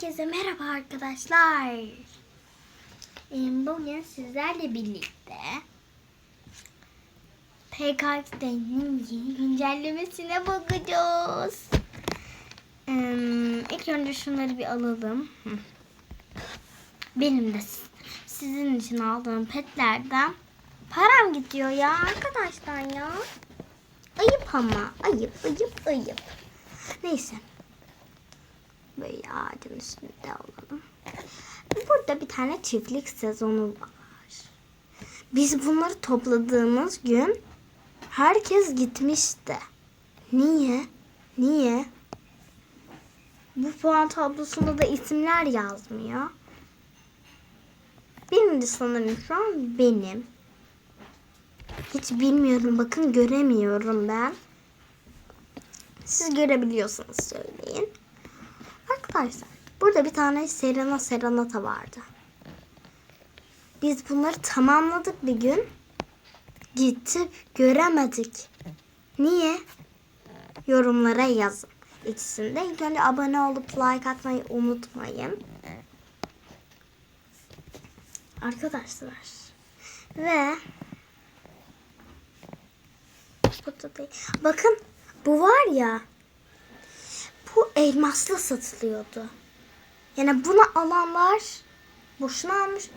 Herkese merhaba arkadaşlar. Bugün sizlerle birlikte PKX'nin yeni güncellemesine bakacağız. İlk önce şunları bir alalım. Benim de sizin için aldığım petlerden param gidiyor ya arkadaşlar ya. Ayıp ama. Ayıp, ayıp, ayıp. Neyse. Böyle ağacın üstünde alalım. Burada bir tane çiftlik sezonu var. Biz bunları topladığımız gün herkes gitmişti. Niye? Niye? Bu puan tablosunda da isimler yazmıyor. Birinci sanırım şu an benim. Hiç bilmiyorum. Bakın göremiyorum ben. Siz görebiliyorsanız söyleyin. Arkadaşlar burada bir tane Serena Serenata vardı. Biz bunları tamamladık bir gün. Gittik göremedik. Niye? Yorumlara yazın. İkisinde ilk önce abone olup like atmayı unutmayın. Arkadaşlar. Ve. Bakın bu var ya bu elmasla satılıyordu. Yani bunu alanlar boşuna almış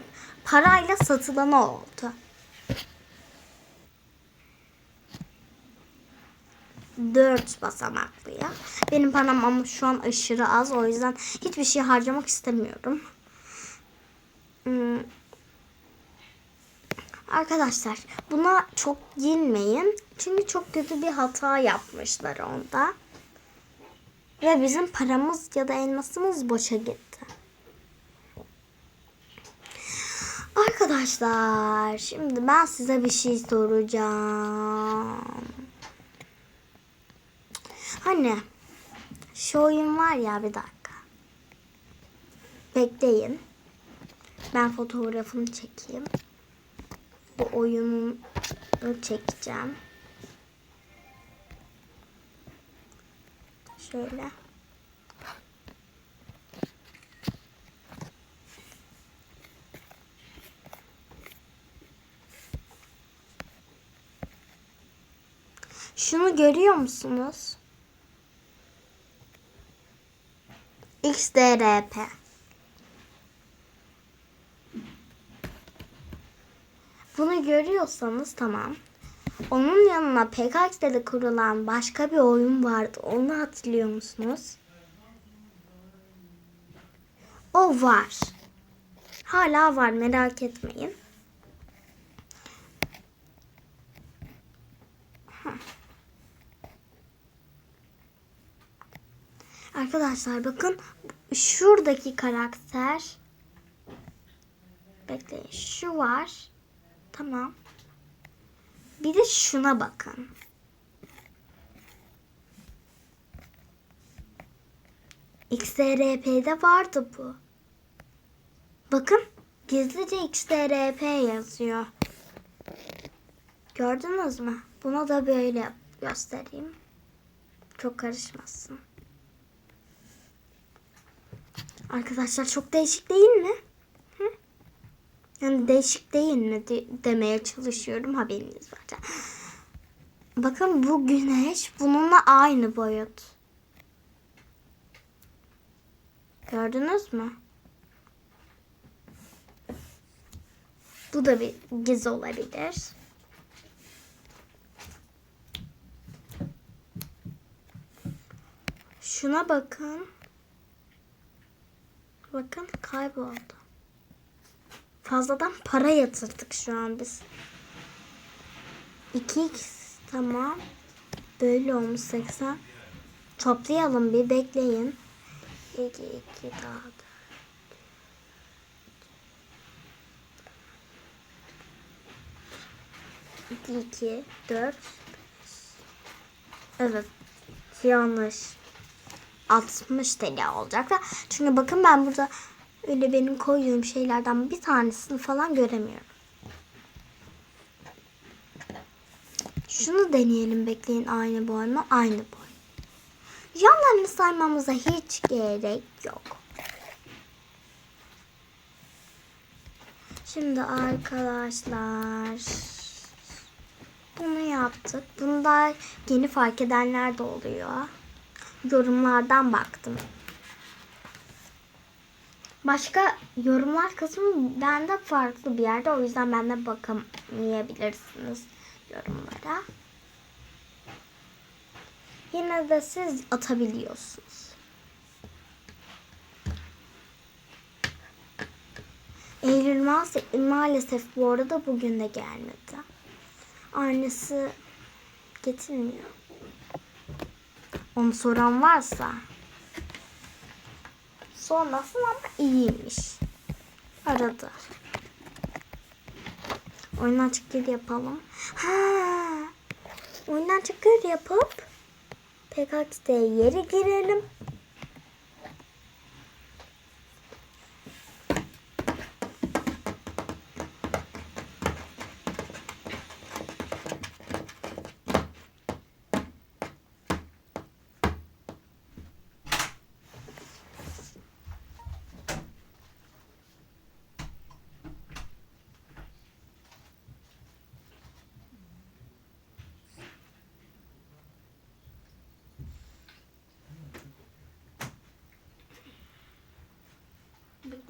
parayla satılanı oldu. Dört basamaklı ya. Benim param ama şu an aşırı az. O yüzden hiçbir şey harcamak istemiyorum. Hmm. Arkadaşlar buna çok girmeyin. Çünkü çok kötü bir hata yapmışlar onda. Ve bizim paramız ya da elmasımız boşa gitti. Arkadaşlar şimdi ben size bir şey soracağım. Hani şu oyun var ya bir dakika. Bekleyin. Ben fotoğrafını çekeyim. Bu oyunu çekeceğim. Şöyle. Şunu görüyor musunuz? XDRP. Bunu görüyorsanız tamam. Onun yanına PKX'de de kurulan başka bir oyun vardı. Onu hatırlıyor musunuz? O var. Hala var merak etmeyin. Arkadaşlar bakın şuradaki karakter bekleyin şu var. Tamam. Bir de şuna bakın. XRP'de vardı bu. Bakın gizlice XRP yazıyor. Gördünüz mü? Buna da böyle göstereyim. Çok karışmasın. Arkadaşlar çok değişik değil mi? Yani değişik değil mi de- demeye çalışıyorum haberiniz var. Bakın bu güneş bununla aynı boyut. Gördünüz mü? Bu da bir giz olabilir. Şuna bakın. Bakın kayboldu. Fazladan para yatırdık şu an biz. 2x tamam. Böyle olmuş 80. Toplayalım bir bekleyin. 2 2 daha da. İki, iki, dört, Evet. Yanlış. 60 TL olacak da çünkü bakın ben burada öyle benim koyduğum şeylerden bir tanesini falan göremiyorum. Şunu deneyelim bekleyin aynı boy mu? Aynı boy. Yanlarını saymamıza hiç gerek yok. Şimdi arkadaşlar bunu yaptık. Bunda yeni fark edenler de oluyor. Yorumlardan baktım. Başka yorumlar kısmı bende farklı bir yerde. O yüzden bende bakamayabilirsiniz yorumlara. Yine de siz atabiliyorsunuz. Eylül maalesef, maalesef bu arada bugün de gelmedi. Annesi getirmiyor. Onu soran varsa sormasın ama iyiymiş. Aradı. Oyundan çıkıyor yapalım. Ha. Oyundan çıkıyor yapıp PKX'de yere girelim.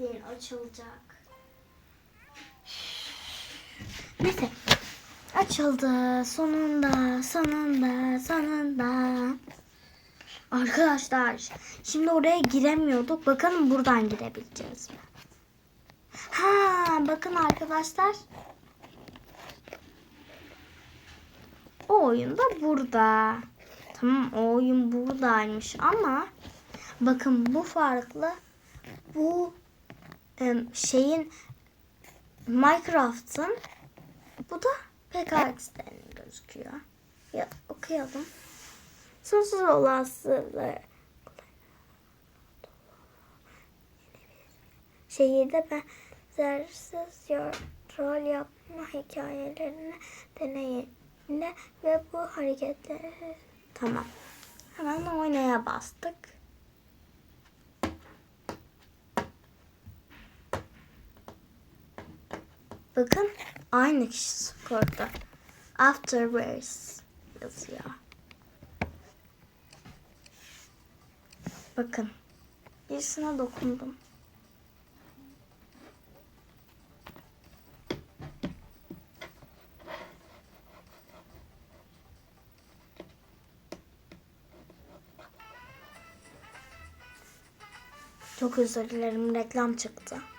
Bildiğin açılacak. Neyse. Açıldı. Sonunda, sonunda, sonunda. Arkadaşlar, şimdi oraya giremiyorduk. Bakalım buradan girebileceğiz mi? Ha, bakın arkadaşlar. O oyun da burada. Tamam, o oyun buradaymış ama bakın bu farklı. Bu şeyin Minecraft'ın bu da PKX'den gözüküyor. Ya okuyalım. Sonsuz olasılığı şehirde benzersiz rol yapma hikayelerini deneyimle ve bu hareketleri tamam. Hemen oynaya bastık. Bakın aynı kişi skorda. Afterwards yazıyor. Bakın. Birisine dokundum. Çok özür dilerim reklam çıktı.